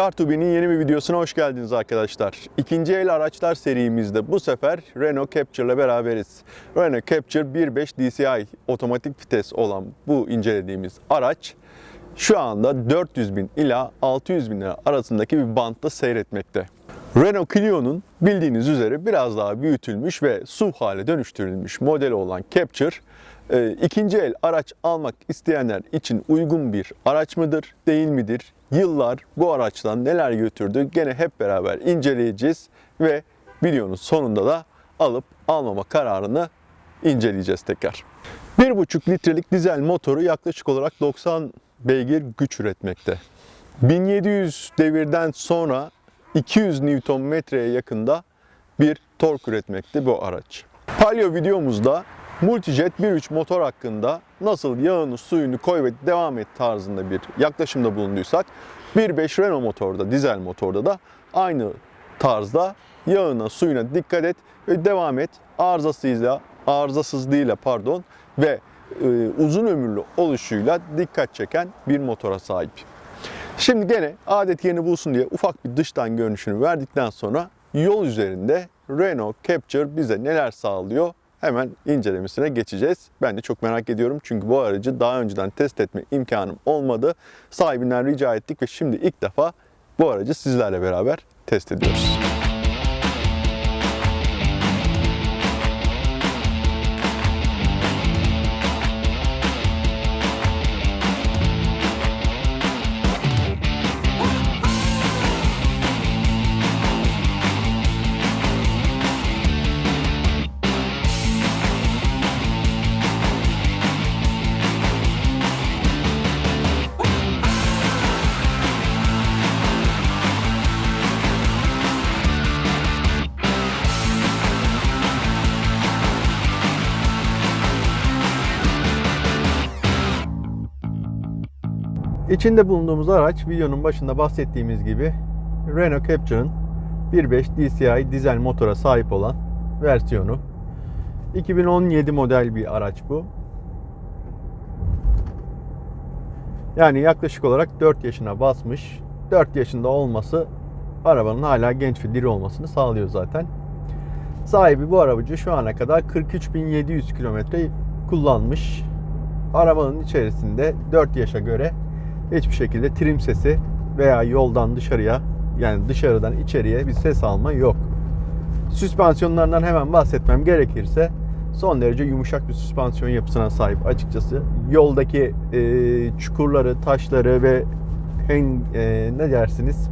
Car2B'nin yeni bir videosuna hoş geldiniz arkadaşlar. İkinci el araçlar serimizde bu sefer Renault Capture ile beraberiz. Renault Capture 1.5 DCI otomatik vites olan bu incelediğimiz araç şu anda 400 bin ila 600 bin lira arasındaki bir bantta seyretmekte. Renault Clio'nun bildiğiniz üzere biraz daha büyütülmüş ve SUV hale dönüştürülmüş modeli olan Capture e, ikinci el araç almak isteyenler için uygun bir araç mıdır, değil midir? Yıllar bu araçtan neler götürdü gene hep beraber inceleyeceğiz ve videonun sonunda da alıp almama kararını inceleyeceğiz tekrar. 1,5 litrelik dizel motoru yaklaşık olarak 90 beygir güç üretmekte. 1700 devirden sonra 200 Nm'ye yakında bir tork üretmekte bu araç. Palio videomuzda Multijet 1.3 motor hakkında nasıl yağını suyunu koy ve devam et tarzında bir yaklaşımda bulunduysak 1.5 Renault motorda, dizel motorda da aynı tarzda yağına suyuna dikkat et ve devam et arızasıyla, arızasızlığıyla pardon ve e, uzun ömürlü oluşuyla dikkat çeken bir motora sahip. Şimdi gene adet yerini bulsun diye ufak bir dıştan görünüşünü verdikten sonra yol üzerinde Renault Capture bize neler sağlıyor hemen incelemesine geçeceğiz. Ben de çok merak ediyorum çünkü bu aracı daha önceden test etme imkanım olmadı. Sahibinden rica ettik ve şimdi ilk defa bu aracı sizlerle beraber test ediyoruz. İçinde bulunduğumuz araç videonun başında bahsettiğimiz gibi Renault Capture'ın 1.5 DCI dizel motora sahip olan versiyonu. 2017 model bir araç bu. Yani yaklaşık olarak 4 yaşına basmış. 4 yaşında olması arabanın hala genç ve diri olmasını sağlıyor zaten. Sahibi bu arabacı şu ana kadar 43.700 kilometre kullanmış. Arabanın içerisinde 4 yaşa göre hiçbir şekilde trim sesi veya yoldan dışarıya yani dışarıdan içeriye bir ses alma yok. Süspansiyonlarından hemen bahsetmem gerekirse son derece yumuşak bir süspansiyon yapısına sahip açıkçası. Yoldaki e, çukurları, taşları ve hen, e, ne dersiniz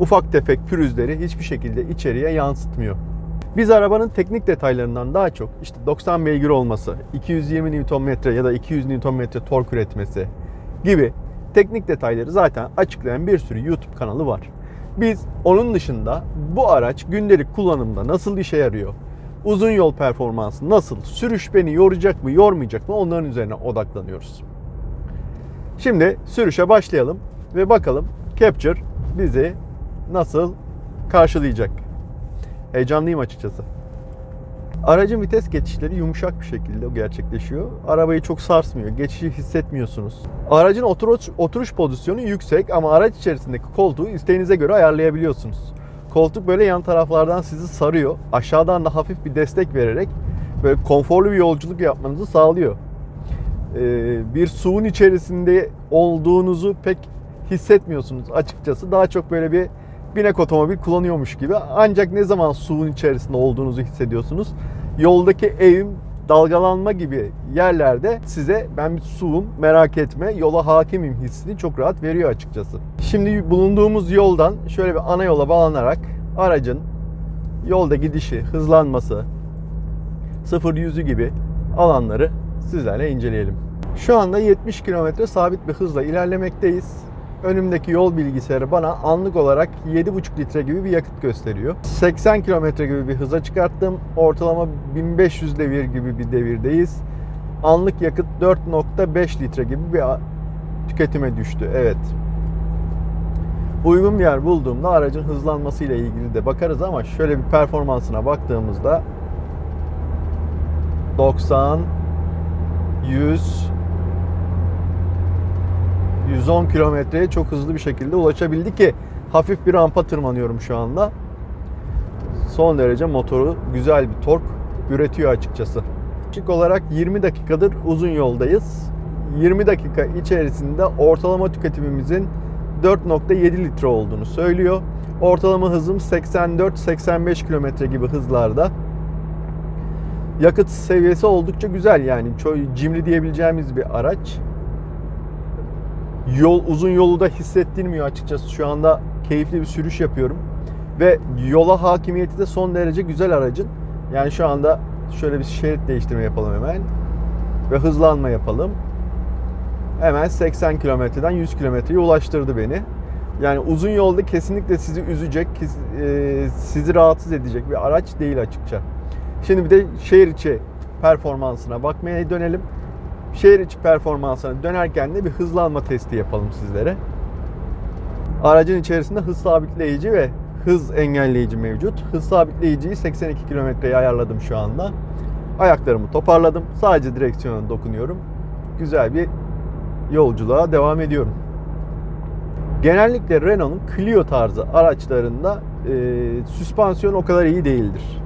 ufak tefek pürüzleri hiçbir şekilde içeriye yansıtmıyor. Biz arabanın teknik detaylarından daha çok işte 90 beygir olması, 220 Nm ya da 200 Nm tork üretmesi gibi teknik detayları zaten açıklayan bir sürü YouTube kanalı var. Biz onun dışında bu araç gündelik kullanımda nasıl işe yarıyor? Uzun yol performansı nasıl? Sürüş beni yoracak mı, yormayacak mı? Onların üzerine odaklanıyoruz. Şimdi sürüşe başlayalım ve bakalım Capture bizi nasıl karşılayacak. Heyecanlıyım açıkçası. Aracın vites geçişleri yumuşak bir şekilde gerçekleşiyor. Arabayı çok sarsmıyor. Geçişi hissetmiyorsunuz. Aracın oturuş, oturuş pozisyonu yüksek ama araç içerisindeki koltuğu isteğinize göre ayarlayabiliyorsunuz. Koltuk böyle yan taraflardan sizi sarıyor. Aşağıdan da hafif bir destek vererek böyle konforlu bir yolculuk yapmanızı sağlıyor. Ee, bir suyun içerisinde olduğunuzu pek hissetmiyorsunuz açıkçası. Daha çok böyle bir binek otomobil kullanıyormuş gibi. Ancak ne zaman suyun içerisinde olduğunuzu hissediyorsunuz. Yoldaki eğim, dalgalanma gibi yerlerde size ben bir suyum merak etme yola hakimim hissini çok rahat veriyor açıkçası. Şimdi bulunduğumuz yoldan şöyle bir ana yola bağlanarak aracın yolda gidişi, hızlanması, 0-100'ü gibi alanları sizlerle inceleyelim. Şu anda 70 km sabit bir hızla ilerlemekteyiz önümdeki yol bilgisayarı bana anlık olarak 7,5 litre gibi bir yakıt gösteriyor. 80 kilometre gibi bir hıza çıkarttım. Ortalama 1500 devir gibi bir devirdeyiz. Anlık yakıt 4.5 litre gibi bir tüketime düştü. Evet. Uygun bir yer bulduğumda aracın hızlanması ile ilgili de bakarız ama şöyle bir performansına baktığımızda 90 100 110 kilometreye çok hızlı bir şekilde ulaşabildi ki Hafif bir rampa tırmanıyorum şu anda. Son derece motoru güzel bir tork üretiyor açıkçası. Yaklaşık olarak 20 dakikadır uzun yoldayız. 20 dakika içerisinde ortalama tüketimimizin 4.7 litre olduğunu söylüyor. Ortalama hızım 84-85 kilometre gibi hızlarda. Yakıt seviyesi oldukça güzel yani çok cimri diyebileceğimiz bir araç. Yol uzun yolu da hissettirmiyor açıkçası. Şu anda keyifli bir sürüş yapıyorum ve yola hakimiyeti de son derece güzel aracın. Yani şu anda şöyle bir şerit değiştirme yapalım hemen ve hızlanma yapalım. Hemen 80 kilometreden 100 kilometreye ulaştırdı beni. Yani uzun yolda kesinlikle sizi üzecek, e, sizi rahatsız edecek bir araç değil açıkça. Şimdi bir de şehir içi performansına bakmaya dönelim. Şehir içi performansına dönerken de bir hızlanma testi yapalım sizlere. Aracın içerisinde hız sabitleyici ve hız engelleyici mevcut. Hız sabitleyiciyi 82 kilometreye ayarladım şu anda. Ayaklarımı toparladım. Sadece direksiyona dokunuyorum. Güzel bir yolculuğa devam ediyorum. Genellikle Renault'un Clio tarzı araçlarında e, süspansiyon o kadar iyi değildir.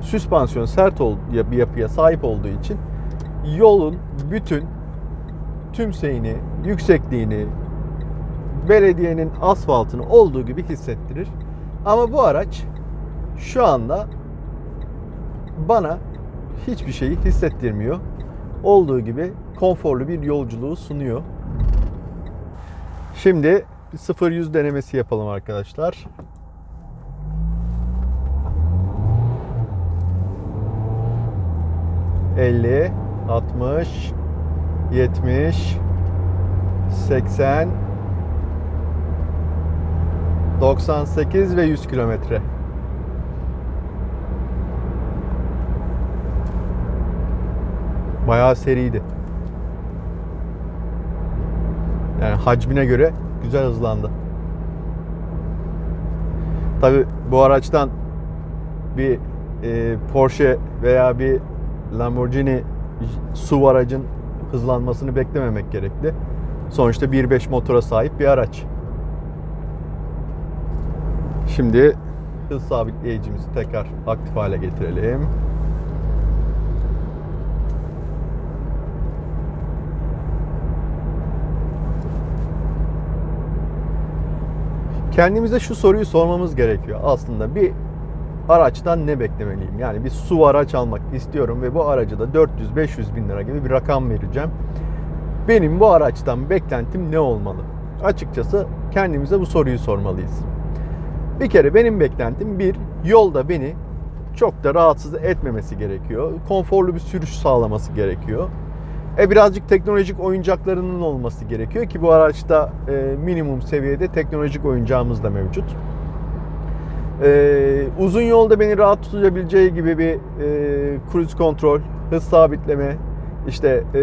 Süspansiyon sert ol, bir yapıya sahip olduğu için yolun bütün tümseyini, yüksekliğini, belediyenin asfaltını olduğu gibi hissettirir. Ama bu araç şu anda bana hiçbir şeyi hissettirmiyor. Olduğu gibi konforlu bir yolculuğu sunuyor. Şimdi bir 0-100 denemesi yapalım arkadaşlar. ...50, 60, 70, 80, 98 ve 100 kilometre. Bayağı seriydi. Yani hacmine göre güzel hızlandı. Tabi bu araçtan bir e, Porsche veya bir Lamborghini SUV aracın hızlanmasını beklememek gerekli. Sonuçta 1.5 motora sahip bir araç. Şimdi hız sabitleyicimizi tekrar aktif hale getirelim. Kendimize şu soruyu sormamız gerekiyor. Aslında bir araçtan ne beklemeliyim? Yani bir su araç almak istiyorum ve bu aracı da 400-500 bin lira gibi bir rakam vereceğim. Benim bu araçtan beklentim ne olmalı? Açıkçası kendimize bu soruyu sormalıyız. Bir kere benim beklentim bir, yolda beni çok da rahatsız etmemesi gerekiyor. Konforlu bir sürüş sağlaması gerekiyor. E birazcık teknolojik oyuncaklarının olması gerekiyor ki bu araçta e, minimum seviyede teknolojik oyuncağımız da mevcut. E, uzun yolda beni rahat tutabileceği gibi bir e, cruise kontrol, hız sabitleme, işte e,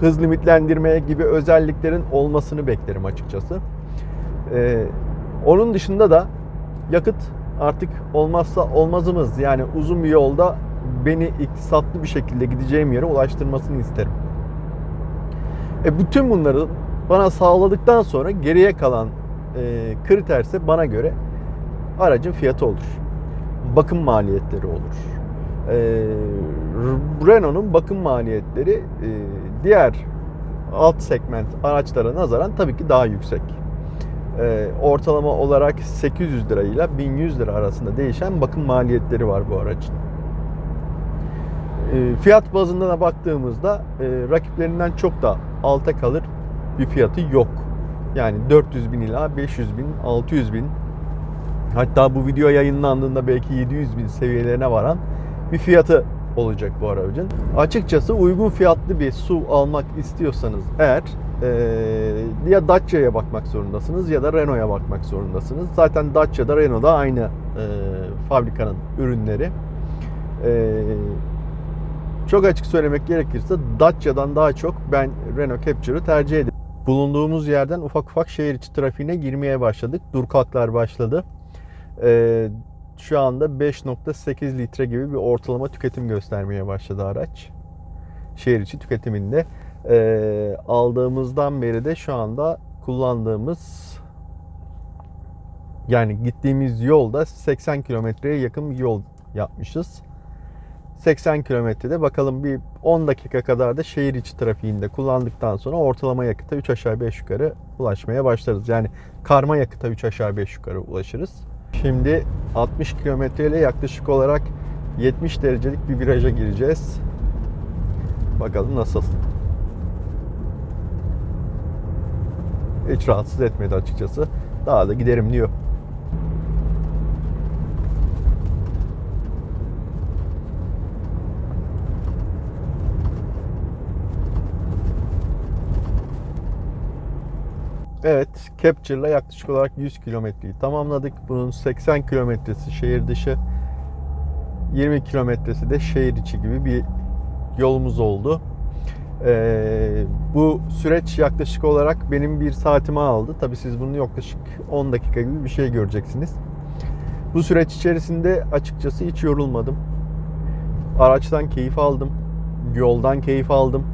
hız limitlendirme gibi özelliklerin olmasını beklerim açıkçası. E, onun dışında da yakıt artık olmazsa olmazımız. Yani uzun bir yolda beni iktisatlı bir şekilde gideceğim yere ulaştırmasını isterim. E bütün bunları bana sağladıktan sonra geriye kalan e, kriterse bana göre aracın fiyatı olur. Bakım maliyetleri olur. E, Renault'un bakım maliyetleri e, diğer alt segment araçlara nazaran tabii ki daha yüksek. E, ortalama olarak 800 lira ile 1100 lira arasında değişen bakım maliyetleri var bu aracın. E, fiyat bazında da baktığımızda e, rakiplerinden çok da alta kalır bir fiyatı yok. Yani 400 bin ila 500 bin, 600 bin hatta bu video yayınlandığında belki 700 bin seviyelerine varan bir fiyatı olacak bu aracın. Açıkçası uygun fiyatlı bir SUV almak istiyorsanız eğer e, ya Dacia'ya bakmak zorundasınız ya da Renault'a bakmak zorundasınız. Zaten Dacia da Renault da aynı e, fabrikanın ürünleri. E, çok açık söylemek gerekirse Dacia'dan daha çok ben Renault Capture'ı tercih ederim. Bulunduğumuz yerden ufak ufak şehir içi trafiğine girmeye başladık. Dur kalklar başladı. Ee, şu anda 5.8 litre gibi bir ortalama tüketim göstermeye başladı araç. Şehir içi tüketiminde. Ee, aldığımızdan beri de şu anda kullandığımız Yani gittiğimiz yolda 80 kilometreye yakın bir yol yapmışız. 80 kilometrede bakalım bir 10 dakika kadar da şehir içi trafiğinde kullandıktan sonra ortalama yakıta 3 aşağı 5 yukarı ulaşmaya başlarız. Yani karma yakıta 3 aşağı 5 yukarı ulaşırız. Şimdi 60 kilometre ile yaklaşık olarak 70 derecelik bir viraja gireceğiz. Bakalım nasıl. Hiç rahatsız etmedi açıkçası. Daha da giderim diyor. Evet, Capture'la yaklaşık olarak 100 kilometreyi tamamladık. Bunun 80 kilometresi şehir dışı, 20 kilometresi de şehir içi gibi bir yolumuz oldu. Ee, bu süreç yaklaşık olarak benim bir saatimi aldı. Tabii siz bunu yaklaşık 10 dakika gibi bir şey göreceksiniz. Bu süreç içerisinde açıkçası hiç yorulmadım. Araçtan keyif aldım. Yoldan keyif aldım.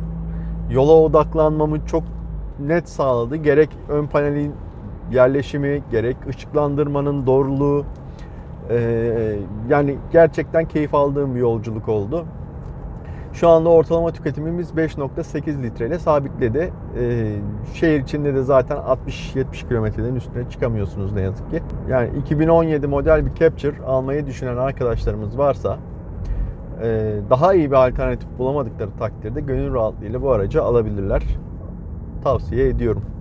Yola odaklanmamı çok net sağladı. Gerek ön panelin yerleşimi, gerek ışıklandırmanın doğruluğu. Yani gerçekten keyif aldığım bir yolculuk oldu. Şu anda ortalama tüketimimiz 5.8 litreyle sabitledi. Ee, şehir içinde de zaten 60-70 kilometreden üstüne çıkamıyorsunuz ne yazık ki. Yani 2017 model bir Capture almayı düşünen arkadaşlarımız varsa daha iyi bir alternatif bulamadıkları takdirde gönül rahatlığıyla bu aracı alabilirler. Tavsiye ediyorum.